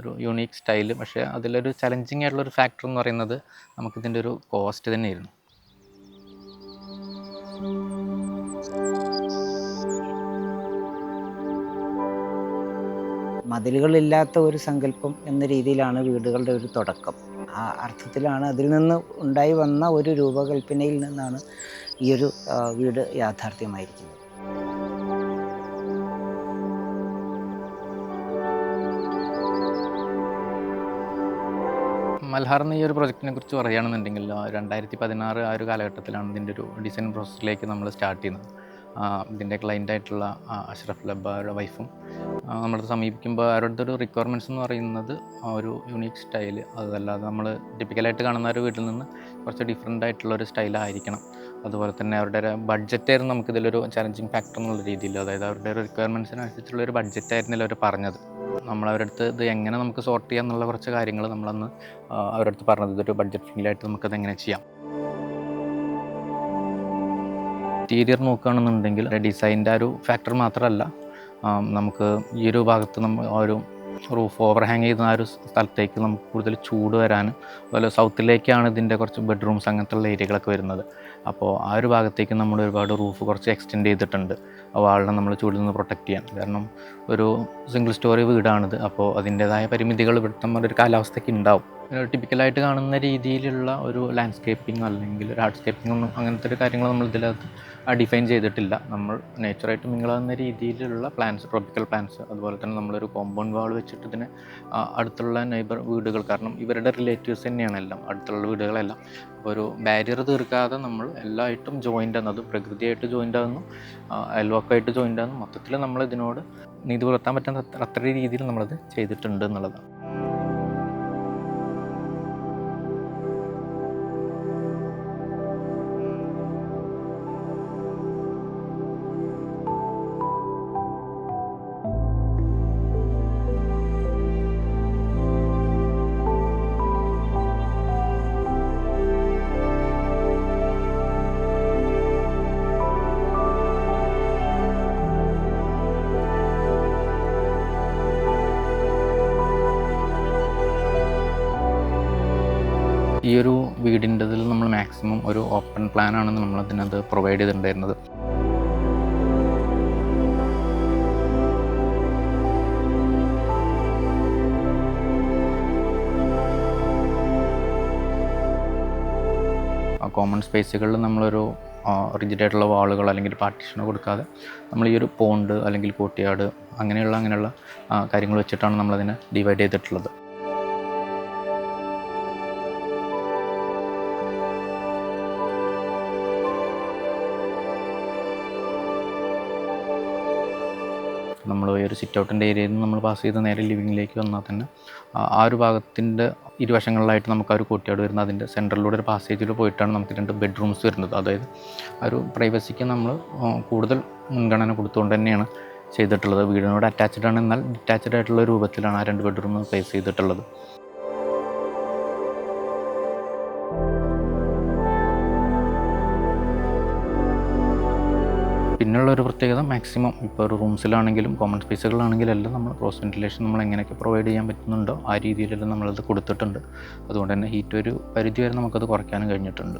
ഒരു unique style പക്ഷേ അതിലൊരു ചലഞ്ചിങ് ആയിട്ടുള്ള ഒരു ഫാക്ടർ എന്ന് പറയുന്നത് നമുക്കിതിന്റെ ഒരു കോസ്റ്റ് തന്നെയായിരുന്നു. മതിലുകളില്ലാത്ത ഒരു സങ്കല്പം എന്ന രീതിയിലാണ് വീടുകളുടെ ഒരു തുടക്കം. ആ അർത്ഥത്തിലാണ് അതിൽ നിന്ന് ഉണ്ടായി വന്ന ഒരു രൂപകൽപ്പനയിൽ നിന്നാണ് ഈ ഒരു വീട് യാഥാർത്ഥ്യമായിരിക്കുന്നത്. മൽഹാർ എന്ന ഈ ഒരു പ്രൊജക്റ്റിനെ കുറിച്ച് പറയുകയാണെന്നുണ്ടെങ്കിൽ രണ്ടായിരത്തി പതിനാറ് ആ ഒരു കാലഘട്ടത്തിലാണ് ഇതിന്റെ ഒരു ഡിസൈൻ പ്രോസസ്സിലേക്ക് നമ്മൾ സ്റ്റാർട്ട് ചെയ്യുന്നത്. ഇതിന്റെ ക്ലൈന്റ് ആയിട്ടുള്ള അഷ്റഫ് ലബ്ബാരുടെ വൈഫും നമ്മളത് സമീപിക്കുമ്പോൾ അവരുടെ ഒരു റിക്വയർമെന്റ്സ് എന്ന് പറയുന്നത് ഒരു യുണീക്ക് സ്റ്റൈൽ അതല്ലാതെ നമ്മൾ ടിപ്പിക്കലായിട്ട് കാണുന്ന ഒരു വീട്ടിൽ നിന്ന് കുറച്ച് ഡിഫറെന്റ് ആയിട്ടുള്ള ഒരു സ്റ്റൈലായിരിക്കണം അതുപോലെ തന്നെ അവരുടെ ഒരു ബഡ്ജറ്റായിരുന്നു നമുക്കിതിലൊരു ചലഞ്ചിങ് ഫാക്ടർ എന്നുള്ള രീതിയിൽ അതായത് അവരുടെ ഒരു റിക്വയർമെന്റ്സിനനുസരിച്ചുള്ള ഒരു ബഡ്ജറ്റായിരുന്നില്ല അവർ പറഞ്ഞത്. നമ്മൾ അവരുടെ അടുത്ത് ഇത് എങ്ങനെ നമുക്ക് സോർട്ട് ചെയ്യാം എന്നുള്ള കുറച്ച് കാര്യങ്ങൾ നമ്മളന്ന് അവരടുത്ത് പറഞ്ഞത്. ഇതൊരു ബഡ്ജറ്റ് ഫ്രണ്ട്ലി ആയിട്ട് നമുക്കത് എങ്ങനെ ചെയ്യാം. ഇന്റീരിയർ നോക്കുകയാണെന്നുണ്ടെങ്കിൽ ഡിസൈന്റെ ഒരു ഫാക്ടർ മാത്രമല്ല നമുക്ക് ഈ ഒരു ഭാഗത്ത് നമ്മൾ ഒരു റൂഫ് ഓവർ ഹാങ് ചെയ്യുന്ന ആ ഒരു സ്ഥലത്തേക്ക് നമുക്ക് കൂടുതൽ ചൂട് വരാനും അതുപോലെ സൗത്തിലേക്കാണ് ഇതിന്റെ കുറച്ച് ബെഡ്റൂംസ് അങ്ങനത്തെ ഉള്ള ഏരിയകളൊക്കെ വരുന്നത്. അപ്പോൾ ആ ഒരു ഭാഗത്തേക്ക് നമ്മൾ ഒരുപാട് റൂഫ് കുറച്ച് എക്സ്റ്റെൻഡ് ചെയ്തിട്ടുണ്ട്. ആ വാളിനെ നമ്മൾ ചൂടിൽ നിന്ന് പ്രൊട്ടക്റ്റ് ചെയ്യാൻ. കാരണം ഒരു സിംഗിൾ സ്റ്റോറി വീടാണിത്. അപ്പോൾ അതിന്റേതായ പരിമിതികൾ ഇവിടുത്തെ ഒരു കാലാവസ്ഥയ്ക്ക് ഉണ്ടാവും. ടിപ്പിക്കലായിട്ട് കാണുന്ന രീതിയിലുള്ള ഒരു ലാൻഡ്സ്കേപ്പിംഗ് അല്ലെങ്കിൽ ഒരു ആർട്ട്സ്കേപ്പിംഗ് ഒന്നും അങ്ങനത്തെ ഒരു കാര്യങ്ങൾ നമ്മൾ ഇതിനകത്ത് ഡിഫൈൻ ചെയ്തിട്ടില്ല. നമ്മൾ നേച്ചറായിട്ട് മിങ്ങളാകുന്ന രീതിയിലുള്ള പ്ലാൻസ് ട്രോപ്പിക്കൽ പ്ലാൻസ് അതുപോലെ തന്നെ നമ്മളൊരു കോമ്പൗണ്ട് വാൾ വെച്ചിട്ട് ഇതിനെ അടുത്തുള്ള നെയ്ബർ വീടുകൾ കാരണം ഇവരുടെ റിലേറ്റീവ്സ് തന്നെയാണ് എല്ലാം അടുത്തുള്ള വീടുകളെല്ലാം. ഒരു ബാരിയർ തീർക്കാതെ നമ്മൾ എല്ലായിട്ടും ജോയിന്റ് ആകുന്നത് പ്രകൃതിയായിട്ട് ജോയിന്റ് ആകുന്നു അയൽവക്കമായിട്ട് ജോയിന്റ് ആകുന്നു മൊത്തത്തിൽ നമ്മൾ ഇതിനോട് നീതി പുലർത്താൻ പറ്റുന്ന അത്ര രീതിയിൽ നമ്മളത് ചെയ്തിട്ടുണ്ട് എന്നുള്ളതാണ്. ഈ ഒരു വീടിന്റെതിൽ നമ്മൾ മാക്സിമം ഒരു ഓപ്പൺ പ്ലാനാണ് നമ്മൾ അതിനകത്ത് പ്രൊവൈഡ് ചെയ്തിട്ടുണ്ടായിരുന്നത്. കോമൺ സ്പേസുകളിൽ നമ്മളൊരു റിജിഡ് ആയിട്ടുള്ള വാളുകൾ അല്ലെങ്കിൽ പാർട്ടീഷനോ കൊടുക്കാതെ നമ്മൾ ഈ ഒരു പോണ്ട് അല്ലെങ്കിൽ കോട്ടിയാട് അങ്ങനെയുള്ള അങ്ങനെയുള്ള കാര്യങ്ങൾ വെച്ചിട്ടാണ് നമ്മളതിനെ ഡിവൈഡ് ചെയ്തിട്ടുള്ളത്. നമ്മൾ ഈ ഒരു സിറ്റ് ഔട്ടിന്റെ ഏരിയയിൽ നിന്ന് നമ്മൾ പാസ് ചെയ്ത് നേരെ ലിവിങ്ങിലേക്ക് വന്നാൽ തന്നെ ആ ഒരു ഭാഗത്തിന്റെ ഇരുവശങ്ങളിലായിട്ട് നമുക്ക് ആ ഒരു കോട്ടിയാട് വരുന്നത് അതിന്റെ സെൻട്രലിലൂടെ ഒരു പാസേജിൽ പോയിട്ടാണ് നമുക്ക് രണ്ട് ബെഡ്റൂംസ് വരുന്നത്. അതായത് ആ ഒരു പ്രൈവസിക്ക് നമ്മൾ കൂടുതൽ മുൻഗണന കൊടുത്തുകൊണ്ട് തന്നെയാണ് ചെയ്തിട്ടുള്ളത്. വീടിനോട് അറ്റാച്ച്ഡ് ആണ് എന്നാൽ ഡിറ്റാച്ച്ഡ് ആയിട്ടുള്ള രൂപത്തിലാണ് ആ രണ്ട് ബെഡ്റൂം പ്ലേസ് ചെയ്തിട്ടുള്ളത്. പിന്നുള്ള ഒരു പ്രത്യേകത മാക്സിമം ഇപ്പോൾ ഒരു റൂംസിലാണെങ്കിലും കോമൺ സ്പേസുകളാണെങ്കിലും എല്ലാം നമ്മൾ ക്രോസ് വെന്റിലേഷൻ നമ്മൾ എങ്ങനെയൊക്കെ പ്രൊവൈഡ് ചെയ്യാൻ പറ്റുന്നുണ്ടോ ആ രീതിയിലെല്ലാം നമ്മളത് കൊടുത്തിട്ടുണ്ട്. അതുകൊണ്ട് തന്നെ ഹീറ്റ് ഒരു പരിധി വരെ നമുക്കത് കുറയ്ക്കാനും കഴിഞ്ഞിട്ടുണ്ട്.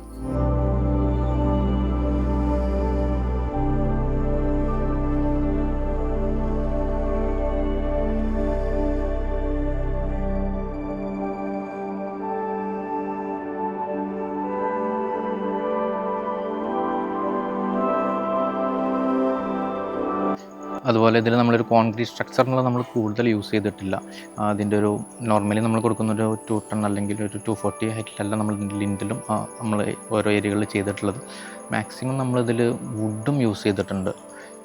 അതുപോലെ ഇതിൽ നമ്മളൊരു കോൺക്രീറ്റ് സ്ട്രക്ചറിനുള്ള നമ്മൾ കൂടുതൽ യൂസ് ചെയ്തിട്ടില്ല. അതിന്റെ ഒരു നോർമലി നമ്മൾ കൊടുക്കുന്ന ഒരു ടു ടൺ അല്ലെങ്കിൽ ഒരു ടു ഫോർട്ടി ഹൈറ്റിലല്ല നമ്മൾ ലിന്റിലും നമ്മൾ ഓരോ ഏരിയകളിൽ ചെയ്തിട്ടുള്ളത്. മാക്സിമം നമ്മളിതിൽ വുഡും യൂസ് ചെയ്തിട്ടുണ്ട്.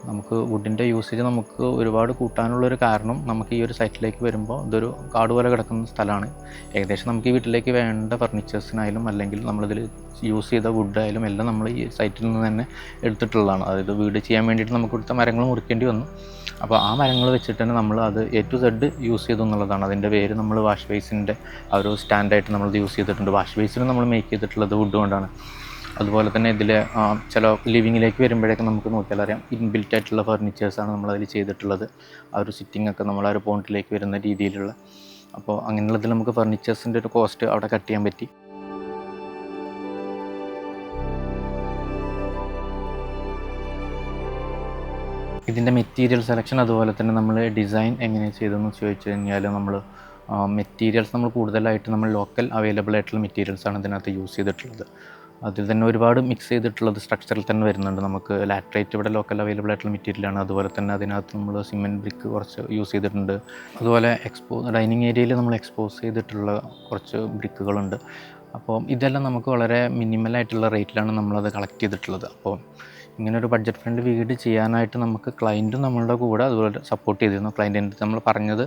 നമുക്ക് വുഡിന്റെ യൂസേജ് നമുക്ക് ഒരുപാട് കൂട്ടാനുള്ളൊരു കാരണം നമുക്ക് ഈ ഒരു സൈറ്റിലേക്ക് വരുമ്പോൾ ഇതൊരു കാട് പോലെ കിടക്കുന്ന സ്ഥലമാണ്. ഏകദേശം നമുക്ക് ഈ വീട്ടിലേക്ക് വേണ്ട ഫർണിച്ചേഴ്സിനായാലും അല്ലെങ്കിൽ നമ്മളിതിൽ യൂസ് ചെയ്ത വുഡായാലും എല്ലാം നമ്മൾ ഈ സൈറ്റിൽ നിന്ന് തന്നെ എടുത്തിട്ടുള്ളതാണ്. അതായത് വീട് ചെയ്യാൻ വേണ്ടിയിട്ട് നമുക്ക് ഇവിടുത്തെ മരങ്ങൾ മുറിക്കേണ്ടി വന്നു. അപ്പോൾ ആ മരങ്ങൾ വെച്ചിട്ട് തന്നെ നമ്മൾ അത് എ ടു സെഡ് യൂസ് ചെയ്തു എന്നുള്ളതാണ്. അതിന്റെ പേര് നമ്മൾ വാഷ് ബേസിന്റെ ആ ഒരു സ്റ്റാൻഡായിട്ട് നമ്മളത് യൂസ് ചെയ്തിട്ടുണ്ട്. വാഷ് ബേസിന് നമ്മൾ മേക്ക് ചെയ്തിട്ടുള്ളത് വുഡ് കൊണ്ടാണ്. അതുപോലെ തന്നെ ഇതിൽ ചില ലിവിങ്ങിലേക്ക് വരുമ്പോഴേക്കും നമുക്ക് നോക്കിയാൽ അറിയാം. ഇൻബിൽറ്റ് ആയിട്ടുള്ള ഫർണിച്ചേഴ്സാണ് നമ്മളതിൽ ചെയ്തിട്ടുള്ളത്. ആ ഒരു സിറ്റിംഗ് ഒക്കെ നമ്മൾ ആ ഒരു പോയിന്റിലേക്ക് വരുന്ന രീതിയിലുള്ള. അപ്പോൾ അങ്ങനെയുള്ളതിൽ നമുക്ക് ഫർണിച്ചേഴ്സിന്റെ ഒരു കോസ്റ്റ് അവിടെ കട്ട് ചെയ്യാൻ പറ്റി. ഇതിന്റെ മെറ്റീരിയൽ സെലക്ഷൻ അതുപോലെ തന്നെ നമ്മൾ ഡിസൈൻ എങ്ങനെ ചെയ്തതെന്ന് ചോദിച്ചു കഴിഞ്ഞാൽ നമ്മൾ മെറ്റീരിയൽസ് നമ്മൾ കൂടുതലായിട്ട് നമ്മൾ ലോക്കൽ അവൈലബിൾ ആയിട്ടുള്ള മെറ്റീരിയൽസാണ് ഇതിനകത്ത് യൂസ് ചെയ്തിട്ടുള്ളത്. അതിൽ തന്നെ ഒരുപാട് മിക്സ് ചെയ്തിട്ടുള്ളത് സ്ട്രക്ചറിൽ തന്നെ വരുന്നുണ്ട്. നമുക്ക് ലാട്രേറ്റ് ഇവിടെ ലോക്കൽ അവൈലബിൾ ആയിട്ടുള്ള മെറ്റീരിയലാണ് അതുപോലെ തന്നെ അതിനകത്ത് നമ്മൾ സിമെന്റ് ബ്രിക്ക് കുറച്ച് യൂസ് ചെയ്തിട്ടുണ്ട്. അതുപോലെ എക്സ്പോ ഡൈനിങ് ഏരിയയിൽ നമ്മൾ എക്സ്പോസ് ചെയ്തിട്ടുള്ള കുറച്ച് ബ്രിക്കുകളുണ്ട് അപ്പോൾ ഇതെല്ലാം നമുക്ക് വളരെ മിനിമലായിട്ടുള്ള റേറ്റിലാണ് നമ്മളത് കളക്ട് ചെയ്തിട്ടുള്ളത്. അപ്പോൾ ഇങ്ങനെ ഒരു ബഡ്ജറ്റ് ഫ്രണ്ട് വീട് ചെയ്യാനായിട്ട് നമുക്ക് ക്ലയന്റും നമ്മളുടെ കൂടെ അതുപോലെ സപ്പോർട്ട് ചെയ്തിരുന്നു. ക്ലയന്റിന്റെ നമ്മൾ പറഞ്ഞത്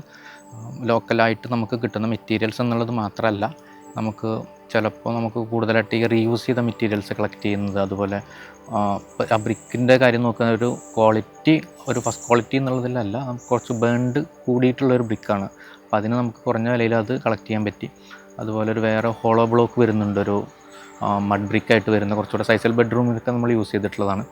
ലോക്കലായിട്ട് നമുക്ക് കിട്ടുന്ന മെറ്റീരിയൽസ് എന്നുള്ളത് മാത്രമല്ല നമുക്ക് ചിലപ്പോൾ നമുക്ക് കൂടുതലായിട്ട് ഈ റീയൂസ് ചെയ്ത മെറ്റീരിയൽസ് കളക്ട് ചെയ്യുന്നത് അതുപോലെ ആ, ബ്രിക്കിന്റെ കാര്യം നോക്കുന്ന ഒരു ക്വാളിറ്റി ഒരു ഫസ്റ്റ് ക്വാളിറ്റി എന്നുള്ളതിലല്ല കുറച്ച് ബേൺഡ് കൂടിയിട്ടുള്ളൊരു ബ്രിക്കാണ് അപ്പോൾ അതിന് നമുക്ക് കുറഞ്ഞ വിലയിൽ അത് കളക്ട് ചെയ്യാൻ പറ്റി. അതുപോലെ ഒരു വേറെ ഹോളോ ബ്ലോക്ക് വരുന്നുണ്ട് ഒരു മഡ് ബ്രിക്കായിട്ട് വരുന്ന കുറച്ചുകൂടെ സൈസൽ ബെഡ്റൂമിലൊക്കെ നമ്മൾ യൂസ് ചെയ്തിട്ടുള്ളതാണ്.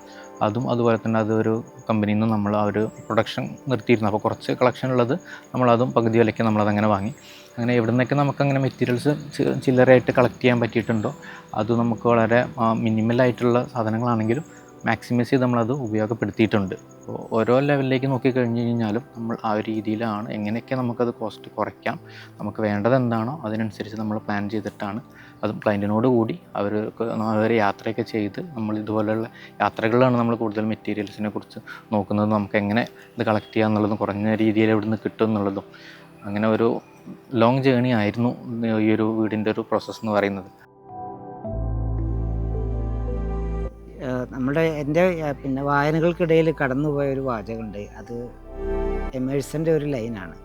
അതും അതുപോലെ തന്നെ അതൊരു കമ്പനിയിൽ നിന്ന് നമ്മൾ ആ ഒരു പ്രൊഡക്ഷൻ നിർത്തിയിരുന്നു. അപ്പോൾ കുറച്ച് കളക്ഷൻ ഉള്ളത് നമ്മളതും പകുതി വിലയ്ക്ക് നമ്മളതങ്ങനെ വാങ്ങി. അങ്ങനെ എവിടെ നിന്നൊക്കെ നമുക്കങ്ങനെ മെറ്റീരിയൽസ് ചില്ലറയായിട്ട് കളക്ട് ചെയ്യാൻ പറ്റിയിട്ടുണ്ടോ? അത് നമുക്ക് വളരെ മിനിമലായിട്ടുള്ള സാധനങ്ങളാണെങ്കിലും മാക്സിമൈസ് ചെയ്ത് നമ്മളത് ഉപയോഗപ്പെടുത്തിയിട്ടുണ്ട്. അപ്പോൾ ഓരോ ലെവലിലേക്ക് നോക്കിക്കഴിഞ്ഞ് കഴിഞ്ഞാലും നമ്മൾ ആ ഒരു രീതിയിലാണ് എങ്ങനെയൊക്കെ നമുക്കത് കോസ്റ്റ് കുറയ്ക്കാം നമുക്ക് വേണ്ടത് എന്താണോ അതിനനുസരിച്ച് നമ്മൾ പ്ലാൻ ചെയ്തിട്ടാണ് അതും ക്ലയന്റിനോട് കൂടി അവർക്ക് അവർ യാത്രയൊക്കെ ചെയ്ത് നമ്മൾ ഇതുപോലെയുള്ള യാത്രകളിലാണ് നമ്മൾ കൂടുതൽ മെറ്റീരിയൽസിനെ കുറിച്ച് നോക്കുന്നത്. നമുക്ക് എങ്ങനെ ഇത് കളക്ട് ചെയ്യുക എന്നുള്ളതും കുറഞ്ഞ രീതിയിൽ എവിടെ നിന്ന് കിട്ടും എന്നുള്ളതും. അങ്ങനെ ഒരു ലോങ് ജേണി ആയിരുന്നു ഈ ഒരു വീടിന്റെ ഒരു പ്രോസസ്സ് എന്ന് പറയുന്നത്. നമ്മുടെ എന്റെ പിന്നെ വായനകൾക്കിടയിൽ കടന്നുപോയ ഒരു വാചകമുണ്ട്. അത് എമേഴ്സന്റെ ഒരു ലൈനാണ്.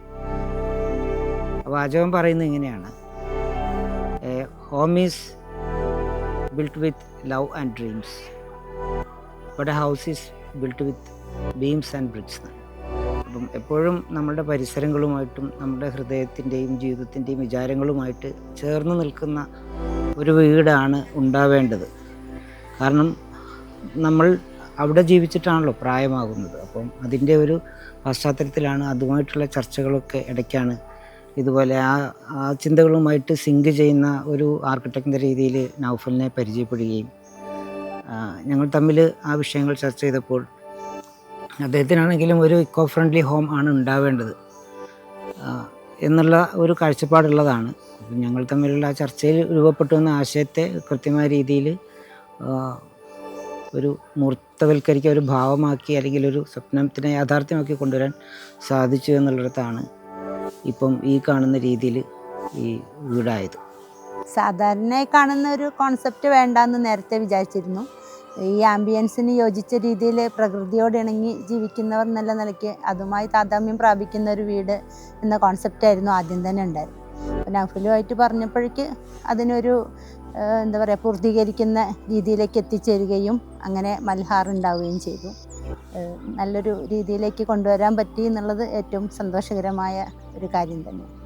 വാചകം പറയുന്നത് ഇങ്ങനെയാണ്. Home is built with love and dreams but house is built with beams and bricks അപ്പം എപ്പോഴും നമ്മുടെ പരിസരങ്ങളുമായിട്ടും നമ്മുടെ ഹൃദയത്തിന്റെയും ജീവിതത്തിന്റെയും വിചാരങ്ങളുമായിട്ട് ചേർന്ന് നിൽക്കുന്ന ഒരു വീടാണ് ഉണ്ടാവേണ്ടത്. കാരണം നമ്മൾ അവിടെ ജീവിച്ചിട്ടാണല്ലോ പ്രായമാകുന്നത്. അപ്പം അതിന്റെ ഒരു പശ്ചാത്തലത്തിലാണ് അതുമായിട്ടുള്ള ചർച്ചകളൊക്കെ ഇടയ്ക്കാണ് ഇതുപോലെ ആ ആ ചിന്തകളുമായിട്ട് സിങ്ക് ചെയ്യുന്ന ഒരു ആർക്കിടെക്ട് രീതിയിൽ നൗഫലിനെ പരിചയപ്പെടുകയും ഞങ്ങൾ തമ്മിൽ ആ വിഷയങ്ങൾ ചർച്ച ചെയ്തപ്പോൾ അദ്ദേഹത്തിനാണെങ്കിലും ഒരു ഇക്കോ ഫ്രണ്ട്ലി ഹോം ആണ് ഉണ്ടാവേണ്ടത് എന്നുള്ള ഒരു കാഴ്ചപ്പാടുള്ളതാണ്. ഞങ്ങൾ തമ്മിലുള്ള ആ ചർച്ചയിൽ രൂപപ്പെട്ടു വന്ന ആശയത്തെ കൃത്യമായ രീതിയിൽ ഒരു മൂർത്തവൽക്കരിക്കുക ഒരു ഭാവമാക്കി അല്ലെങ്കിൽ ഒരു സ്വപ്നത്തിനെ യാഥാർത്ഥ്യമാക്കി കൊണ്ടുവരാൻ സാധിച്ചു എന്നുള്ളിടത്താണ് ഇപ്പം ഈ കാണുന്ന രീതിയിൽ ഈ വീടായത്. സാധാരണയായി കാണുന്ന ഒരു കോൺസെപ്റ്റ് വേണ്ടെന്ന് നേരത്തെ വിചാരിച്ചിരുന്നു. ഈ ആംബിയൻസിന് യോജിച്ച രീതിയിൽ പ്രകൃതിയോട് ഇണങ്ങി ജീവിക്കുന്നവർ എന്നുള്ള നിലയ്ക്ക് അതുമായി താതാമ്യം പ്രാപിക്കുന്ന ഒരു വീട് എന്ന കോൺസെപ്റ്റായിരുന്നു ആദ്യം തന്നെ ഉണ്ടായിരുന്നത് നഫലുമായിട്ട് പറഞ്ഞപ്പോഴേക്ക് അതിനൊരു എന്താ പറയുക പൂർത്തീകരിക്കുന്ന രീതിയിലേക്ക് എത്തിച്ചേരുകയും അങ്ങനെ മൽഹാർ ഉണ്ടാവുകയും ചെയ്തു. നല്ലൊരു രീതിയിലേക്ക് കൊണ്ടുവരാൻ പറ്റി എന്നുള്ളത് ഏറ്റവും സന്തോഷകരമായ ഒരു കാര്യം തന്നെയാണ്.